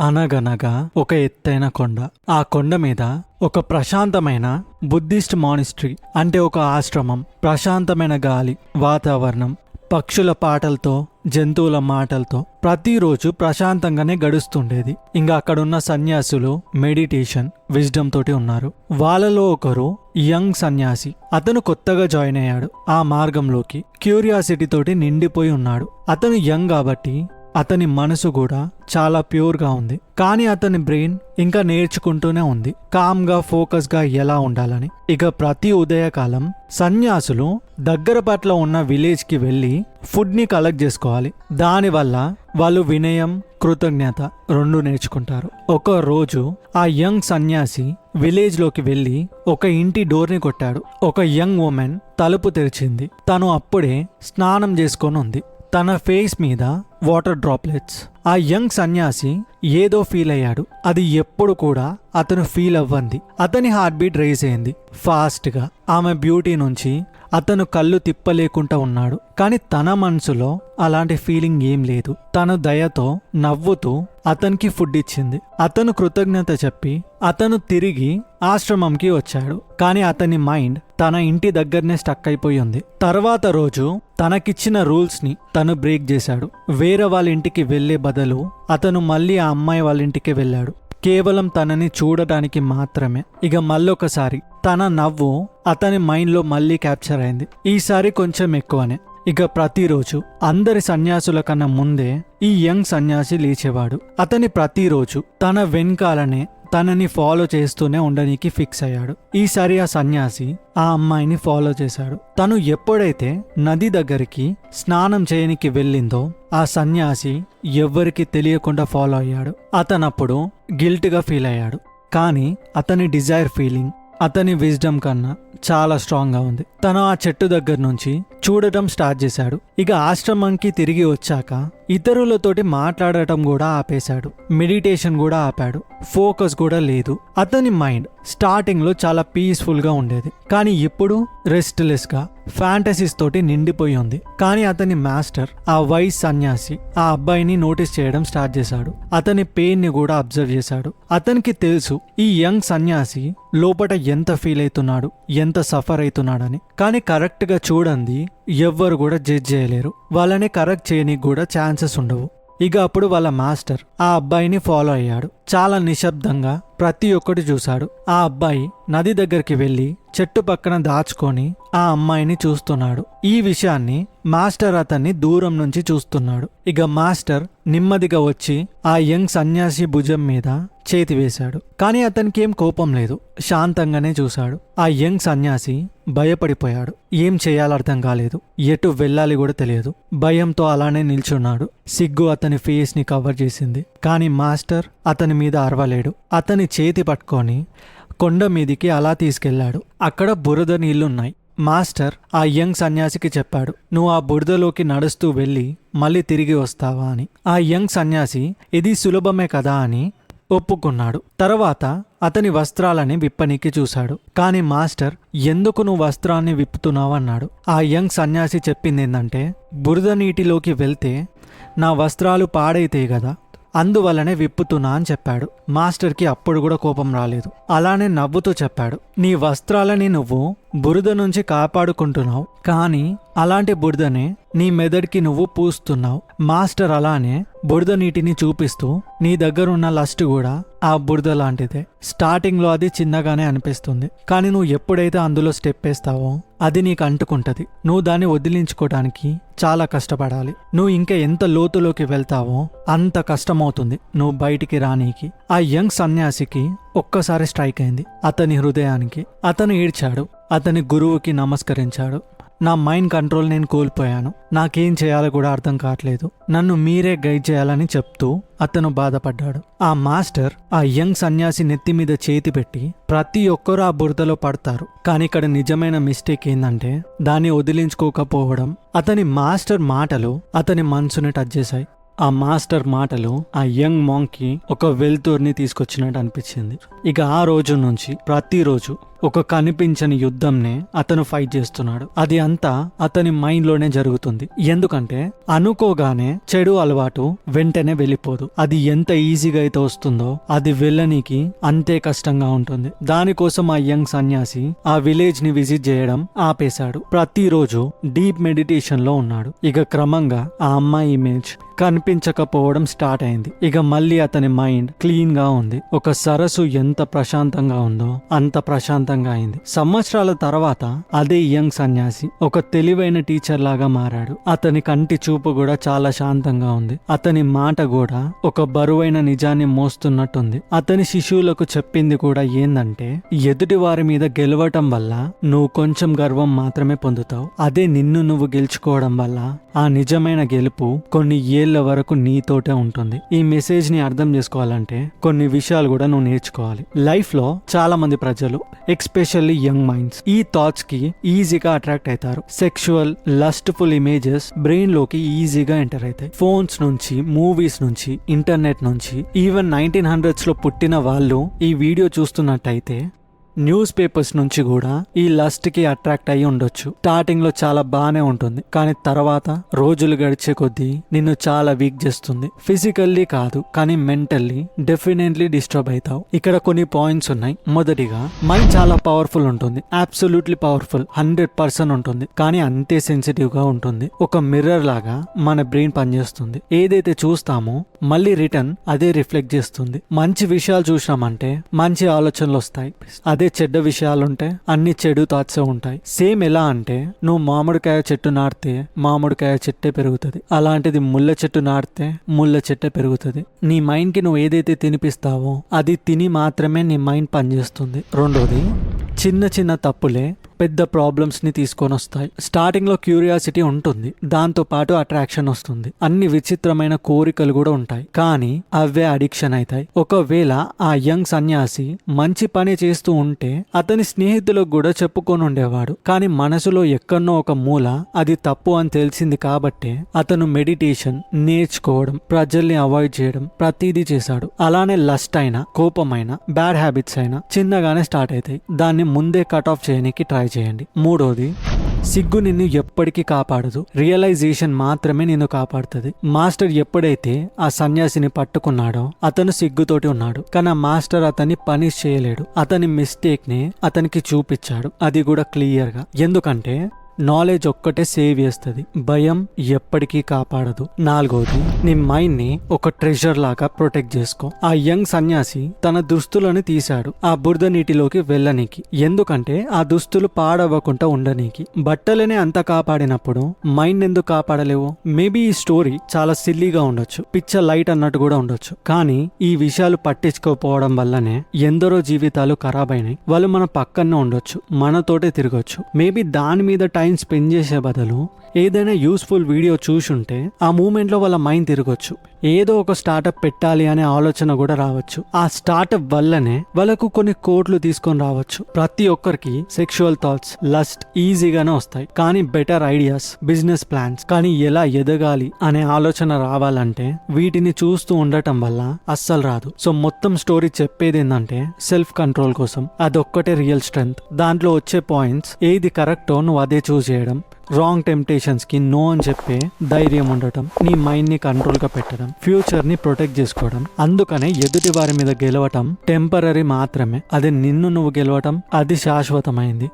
అనగనగా ఒక ఎత్తైన కొండ. ఆ కొండ మీద ఒక ప్రశాంతమైన బుద్ధిస్ట్ మానిస్ట్రీ అంటే ఒక ఆశ్రమం ప్రశాంతమైన గాలి వాతావరణం పక్షుల పాటలతో జంతువుల మాటలతో ప్రతిరోజు ప్రశాంతంగానే గడుస్తుండేది. ఇంకా అక్కడున్న సన్యాసులు మెడిటేషన్ విజ్డమ్ తోటి ఉన్నారు. వాళ్ళలో ఒకరు యంగ్ సన్యాసి. అతను కొత్తగా జాయిన్ అయ్యాడు. ఆ మార్గంలోకి క్యూరియాసిటీ తోటి నిండిపోయి ఉన్నాడు. అతను యంగ్ కాబట్టి అతని మనసు కూడా చాలా ప్యూర్గా ఉంది. కానీ అతని బ్రెయిన్ ఇంకా నేర్చుకుంటూనే ఉంది. కామ్గా ఫోకస్గా ఎలా ఉండాలని. ఇక ప్రతి ఉదయకాలం సన్యాసులు దగ్గర పట్ల ఉన్న విలేజ్కి వెళ్ళి ఫుడ్ని కలెక్ట్ చేసుకోవాలి. దానివల్ల వాళ్ళు వినయం కృతజ్ఞత రెండు నేర్చుకుంటారు. ఒక రోజు ఆ యంగ్ సన్యాసి విలేజ్లోకి వెళ్ళి ఒక ఇంటి డోర్ని కొట్టాడు. ఒక యంగ్ ఉమెన్ తలుపు తెరిచింది. తను అప్పుడే స్నానం చేసుకొని ఉంది. తన ఫేస్ మీద వాటర్ డ్రాప్లెట్స్. ఆ యంగ్ సన్యాసి ఏదో ఫీల్ అయ్యాడు. అది ఎప్పుడు కూడా అతను ఫీల్ అవ్వంది. అతని హార్ట్ బీట్ రేజ్ అయింది. ఫాస్ట్గా. ఆమె బ్యూటీ నుంచి అతను కళ్ళు తిప్పలేకుండా ఉన్నాడు. కానీ తన మనసులో అలాంటి ఫీలింగ్ ఏం లేదు. తను దయతో నవ్వుతూ అతనికి ఫుడ్ ఇచ్చింది. అతను కృతజ్ఞత చెప్పి అతను తిరిగి ఆశ్రమంకి వచ్చాడు. కానీ అతని మైండ్ తన ఇంటి దగ్గరనే స్టక్ అయిపోయి ఉంది. తర్వాత రోజు తనకిచ్చిన రూల్స్ని తను బ్రేక్ చేశాడు. వేరే వాళ్ళ ఇంటికి వెళ్ళే బదులు అతను మళ్ళీ ఆ అమ్మాయి వాళ్ళ ఇంటికి వెళ్ళాడు. కేవలం తనని చూడటానికి మాత్రమే. ఇక మళ్ళొకసారి తన నవ్వు అతని మైండ్లో మళ్ళీ క్యాప్చర్ అయింది. ఈసారి కొంచెం ఎక్కువనే. ఇక ప్రతిరోజు అందరి సన్యాసుల కన్నా ముందే ఈ యంగ్ సన్యాసి లేచేవాడు. అతని ప్రతిరోజు తన వెనకాలనే తనని ఫాలో చేస్తూనే ఉండడానికి ఫిక్స్ అయ్యాడు. ఈసారి ఆ సన్యాసి ఆ అమ్మాయిని ఫాలో చేశాడు. తను ఎప్పుడైతే నది దగ్గరికి స్నానం చేయనికి వెళ్ళిందో ఆ సన్యాసి ఎవ్వరికి తెలియకుండా ఫాలో అయ్యాడు. అతనప్పుడు గిల్ట్గా ఫీల్ అయ్యాడు. కానీ అతని డిజైర్ ఫీలింగ్ అతని విజ్డమ్ కన్నా చాలా స్ట్రాంగ్గా ఉంది. తను ఆ చెట్టు దగ్గర నుంచి చూడటం స్టార్ట్ చేశాడు. ఇక ఆశ్రమంకి తిరిగి వచ్చాక ఇతరులతోటి మాట్లాడటం కూడా ఆపేశాడు. మెడిటేషన్ కూడా ఆపాడు. ఫోకస్ కూడా లేదు. అతని మైండ్ స్టార్టింగ్లో చాలా పీస్ఫుల్గా ఉండేది. కానీ ఇప్పుడు రెస్ట్లెస్గా ఫ్యాంటసీస్ తోటి నిండిపోయి ఉంది. కానీ అతని మాస్టర్ ఆ వైస్ సన్యాసి ఆ అబ్బాయిని నోటీస్ చేయడం స్టార్ట్ చేశాడు. అతని పెయిన్ని కూడా అబ్జర్వ్ చేశాడు. అతనికి తెలుసు ఈ యంగ్ సన్యాసి లోపట ఎంత ఫీల్ అవుతున్నాడు ఎంత సఫర్ అవుతున్నాడని. కానీ కరెక్ట్గా చూడండి ఎవ్వరు కూడా జడ్జ్ చేయలేరు. వాళ్ళని కరెక్ట్ చేయనీకి కూడా ఛాన్సెస్ ఉండవు. ఇక అప్పుడు వాళ్ళ మాస్టర్ ఆ అబ్బాయిని ఫాలో అయ్యాడు. చాలా నిశ్శబ్దంగా ప్రతి ఒక్కటి చూశాడు. ఆ అబ్బాయి నది దగ్గరికి వెళ్ళి చెట్టు పక్కన దాచుకొని ఆ అమ్మాయిని చూస్తున్నాడు. ఈ విషయాన్ని మాస్టర్ అతన్ని దూరం నుంచి చూస్తున్నాడు. ఇక మాస్టర్ నెమ్మదిగా వచ్చి ఆ యంగ్ సన్యాసి భుజం మీద చేతి వేశాడు. కానీ అతనికి ఏం కోపం లేదు. శాంతంగానే చూశాడు. ఆ యంగ్ సన్యాసి భయపడిపోయాడు. ఏం చేయాలో అర్థం కాలేదు. ఎటు వెళ్ళాలి కూడా తెలియదు. భయంతో అలానే నిల్చున్నాడు. సిగ్గు అతని ఫేస్ని కవర్ చేసింది. కానీ మాస్టర్ అతని మీద అరవలేడు. అతని చేతి పట్టుకొని కొండ మీదికి అలా తీసుకెళ్ళాడు అక్కడ బురద నీళ్ళున్నాయి. మాస్టర్ ఆ యంగ్ సన్యాసికి చెప్పాడు నువ్వు ఆ బురదలోకి నడుస్తూ వెళ్ళి మళ్ళీ తిరిగి వస్తావా? అని. ఆ యంగ్ సన్యాసి ఇది సులభమే కదా? అని ఒప్పుకున్నాడు. తర్వాత అతని వస్త్రాలని విప్పనికి చూశాడు. కానీ మాస్టర్ ఎందుకు నువ్వు వస్త్రాన్ని విప్పుతున్నావు? అన్నాడు. ఆ యంగ్ సన్యాసి చెప్పింది ఏంటంటే బురద నీటిలోకి వెళ్తే నా వస్త్రాలు పాడైతాయి కదా అందువల్లనే విప్పుతున్నా అని చెప్పాడు. మాస్టర్కి అప్పుడు కూడా కోపం రాలేదు. అలానే నవ్వుతూ చెప్పాడు. నీ వస్త్రాలని నువ్వు బురద నుంచి కాపాడుకుంటున్నావు కానీ అలాంటి బురదనే నీ మెదడుకి నువ్వు పూస్తున్నావు. మాస్టర్ అలానే బురద నీటిని చూపిస్తూ నీ దగ్గరున్న లస్ట్ కూడా ఆ బురద లాంటిదే. స్టార్టింగ్లో అది చిన్నగానే అనిపిస్తుంది కానీ నువ్వు ఎప్పుడైతే అందులో స్టెప్ వేస్తావో అది నీకు అంటుకుంటది. నువ్వు దాన్ని వదిలించుకోవడానికి చాలా కష్టపడాలి. నువ్వు ఇంకా ఎంత లోతులోకి వెళ్తావో అంత కష్టమవుతుంది నువ్వు బయటికి రానీకి. ఆ యంగ్ సన్యాసికి ఒక్కసారి స్ట్రైక్ అయింది అతని హృదయానికి. అతను ఏడ్చాడు అతని గురువుకి నమస్కరించాడు. నా మైండ్ కంట్రోల్ నేను కోల్పోయాను. నాకేం చేయాలో కూడా అర్థం కావట్లేదు. నన్ను మీరే గైడ్ చేయాలని చెప్తూ అతను బాధపడ్డాడు. ఆ మాస్టర్ ఆ యంగ్ సన్యాసి నెత్తి మీద చేతి పెట్టి ప్రతి ఒక్కరూ ఆ బురదలో పడతారు. కానీ ఇక్కడ నిజమైన మిస్టేక్ ఏంటంటే దాన్ని వదిలించుకోకపోవడం. అతని మాస్టర్ మాటలు అతని మనసుని టచ్ చేశాయి. ఆ మాస్టర్ మాటలు ఆ యంగ్ మాంగ్కి ఒక వెల్తూర్ని తీసుకొచ్చినట్టు అనిపించింది. ఇక ఆ రోజు నుంచి ప్రతిరోజు ఒక కనిపించని యుద్ధంనే అతను ఫైట్ చేస్తున్నాడు. అది అంతా అతని మైండ్లోనే జరుగుతుంది. ఎందుకంటే అనుకోగానే చెడు అలవాటు వెంటనే వెళ్ళిపోదు. అది ఎంత ఈజీగా అయితే వస్తుందో అది వెళ్ళనీకి అంతే కష్టంగా ఉంటుంది. దానికోసం ఆ యంగ్ సన్యాసి ఆ విలేజ్ని విజిట్ చేయడం ఆపేశాడు. ప్రతిరోజు డీప్ మెడిటేషన్లో ఉన్నాడు. ఇక క్రమంగా ఆ అమ్మాయి ఇమేజ్ కనిపించకపోవడం స్టార్ట్ అయింది. ఇక మళ్ళీ అతని మైండ్ క్లీన్గా ఉంది. ఒక సరస్సు ఎంత ప్రశాంతంగా ఉందో అంత ప్రశాంతంగా అయింది. సంవత్సరాల తర్వాత అదే యంగ్ సన్యాసి ఒక తెలివైన టీచర్ లాగా మారాడు. అతని కంటి చూపు కూడా చాలా శాంతంగా ఉంది. అతని మాట కూడా ఒక బరువైన నిజాన్ని మోస్తున్నట్టుంది. అతని శిశువులకు చెప్పింది కూడా ఏందంటే ఎదుటి వారి మీద గెలవటం వల్ల నువ్వు కొంచెం గర్వం మాత్రమే పొందుతావు. అదే నిన్ను నువ్వు గెలుచుకోవడం వల్ల ఆ నిజమైన గెలుపు కొన్ని ఏళ్ళ వరకు నీతోటే ఉంటుంది. ఈ మెసేజ్ని అర్థం చేసుకోవాలంటే కొన్ని విషయాలు కూడా నువ్వు నేర్చుకోవాలి. లైఫ్లో చాలా మంది ప్రజలు ఎక్స్పెషల్లీ యంగ్ మైండ్స్. ఈ థాట్స్కి ఈజీగా అట్రాక్ట్ అవుతారు సెక్షువల్ లస్ట్ఫుల్ ఇమేజెస్ బ్రెయిన్లోకి ఈజీగా ఎంటర్ అవుతాయి ఫోన్స్ నుంచి మూవీస్ నుంచి ఇంటర్నెట్ నుంచి ఈవెన్ నైన్టీన్ హండ్రెడ్స్లో పుట్టిన వాళ్ళు ఈ వీడియో చూస్తున్నట్టయితే న్యూస్ పేపర్స్ నుంచి కూడా ఈ లస్ట్కి అట్రాక్ట్ అయ్యి ఉండొచ్చు. స్టార్టింగ్లో చాలా బాగానే ఉంటుంది. కానీ తర్వాత రోజులు గడిచే కొద్దీ నిన్ను చాలా వీక్ చేస్తుంది. ఫిజికల్లీ కాదు కానీ మెంటల్లీ డెఫినెట్లీ డిస్టర్బ్ అవుతావు. ఇక్కడ కొన్ని పాయింట్స్ ఉన్నాయి. మొదటిగా మైండ్ చాలా పవర్ఫుల్ ఉంటుంది. Absolutely powerful. హండ్రెడ్ పర్సెంట్ ఉంటుంది. కానీ అంతే సెన్సిటివ్గా ఉంటుంది. ఒక మిర్రర్ లాగా మన బ్రెయిన్ పనిచేస్తుంది. ఏదైతే చూస్తామో మళ్ళీ రిటర్న్ అదే రిఫ్లెక్ట్ చేస్తుంది. మంచి విషయాలు చూసినామంటే మంచి ఆలోచనలు వస్తాయి. అదే చెడ్డ విషయాలుంటే అన్ని చెడు థాట్సే ఉంటాయి. సేమ్ ఎలా అంటే నువ్వు మామిడికాయ చెట్టు నాటితే మామిడికాయ చెట్టే పెరుగుతుంది. అలాంటిది ముళ్ళ చెట్టు నాటితే ముళ్ళ చెట్టే పెరుగుతుంది. నీ మైండ్కి నువ్వు ఏదైతే తినిపిస్తావో అది తిని మాత్రమే నీ మైండ్ పనిచేస్తుంది. రెండోది చిన్న చిన్న తప్పులే పెద్ద ప్రాబ్లమ్స్ని తీసుకొని వస్తాయి. స్టార్టింగ్లో క్యూరియాసిటీ ఉంటుంది. దాంతో పాటు అట్రాక్షన్ వస్తుంది. అన్ని విచిత్రమైన కోరికలు కూడా ఉంటాయి. కానీ అవే అడిక్షన్ అవుతాయి ఒకవేళ ఆ యంగ్ సన్యాసి మంచి పని చేస్తూ ఉంటే అతని స్నేహితులకు కూడా చెప్పుకొని ఉండేవాడు. కానీ మనసులో ఎక్కడో ఒక మూల అది తప్పు అని తెలిసింది కాబట్టే అతను మెడిటేషన్ నేర్చుకోవడం ప్రజల్ని అవాయిడ్ చేయడం ప్రతిదీ చేశాడు. అలానే లస్ట్ అయినా కోపమైనా బ్యాడ్ హ్యాబిట్స్ అయినా చిన్నగానే స్టార్ట్ అవుతాయి దాన్ని ముందే కట్ ఆఫ్ చేయడానికి ట్రై చేయండి. మూడోది సిగ్గు నిన్ను ఎప్పటికీ కాపాడదు. రియలైజేషన్ మాత్రమే నిన్ను కాపాడుతుంది. మాస్టర్ ఎప్పుడైతే ఆ సన్యాసిని పట్టుకున్నాడో అతను సిగ్గుతోటి ఉన్నాడు. కానీ ఆ మాస్టర్ అతన్ని పనిష్ చేయలేడు. అతని మిస్టేక్ని అతనికి చూపించాడు. అది కూడా క్లియర్గా. ఎందుకంటే నాలెడ్జ్ ఒక్కటే సేవ్ చేస్తుంది. భయం ఎప్పటికీ కాపాడదు. నాలుగోది నీ మైండ్ని ఒక ట్రెజర్ లాగా ప్రొటెక్ట్ చేసుకో. ఆ యంగ్ సన్యాసి తన దుస్తులను తీశాడు. ఆ బురద నీటిలోకి వెళ్ళనీకి. ఎందుకంటే ఆ దుస్తులు పాడవ్వకుండా ఉండనీకి. బట్టలనే అంత కాపాడినప్పుడు మైండ్ ఎందుకు కాపాడలేవు? మేబీ ఈ స్టోరీ చాలా సిల్లీగా ఉండొచ్చు. పిచ్చ లైట్ అన్నట్టు కూడా ఉండొచ్చు. కానీ ఈ విషయాలు పట్టించుకోకపోవడం వల్లనే ఎందరో జీవితాలు ఖరాబ్ అయినాయి వాళ్ళు మన పక్కనే ఉండొచ్చు. మనతోటే తిరగొచ్చు. మేబీ దాని మీద టైం స్పెండ్ చేసే బదులు ఏదైనా యూస్ఫుల్ వీడియో చూసుంటే ఆ మూమెంట్లో వాళ్ళ మైండ్ తిరగొచ్చు. ఏదో ఒక స్టార్టప్ పెట్టాలి అనే ఆలోచన కూడా రావచ్చు. ఆ స్టార్టప్ వల్లనే వాళ్ళకు కొన్ని కోట్లు తీసుకొని రావచ్చు. ప్రతి ఒక్కరికి సెక్షువల్ థాట్స్ లస్ట్ ఈజీగానే వస్తాయి. కానీ బెటర్ ఐడియాస్ బిజినెస్ ప్లాన్స్ కానీ ఎలా ఎదగాలి అనే ఆలోచన రావాలంటే వీటిని చూస్తూ ఉండటం వల్ల అస్సలు రాదు. సో మొత్తం స్టోరీ చెప్పేది ఏంటంటే సెల్ఫ్ కంట్రోల్ కోసం. అదొక్కటే రియల్ స్ట్రెంగ్త్ దాంట్లో వచ్చే పాయింట్స్ ఏది కరెక్టో నువ్వు అదే చూస్ చేయడం రాంగ్ టెంప్టేషన్స్కి నో అని చెప్పే ధైర్యం ఉండటం నీ మైండ్ని కంట్రోల్గా పెట్టడం ఫ్యూచర్ని ప్రొటెక్ట్ చేసుకోవడం అందుకనే ఎదుటి వారి మీద గెలవటం టెంపరీ మాత్రమే. అది నిన్ను నువ్వు గెలవటం అది శాశ్వతమైంది.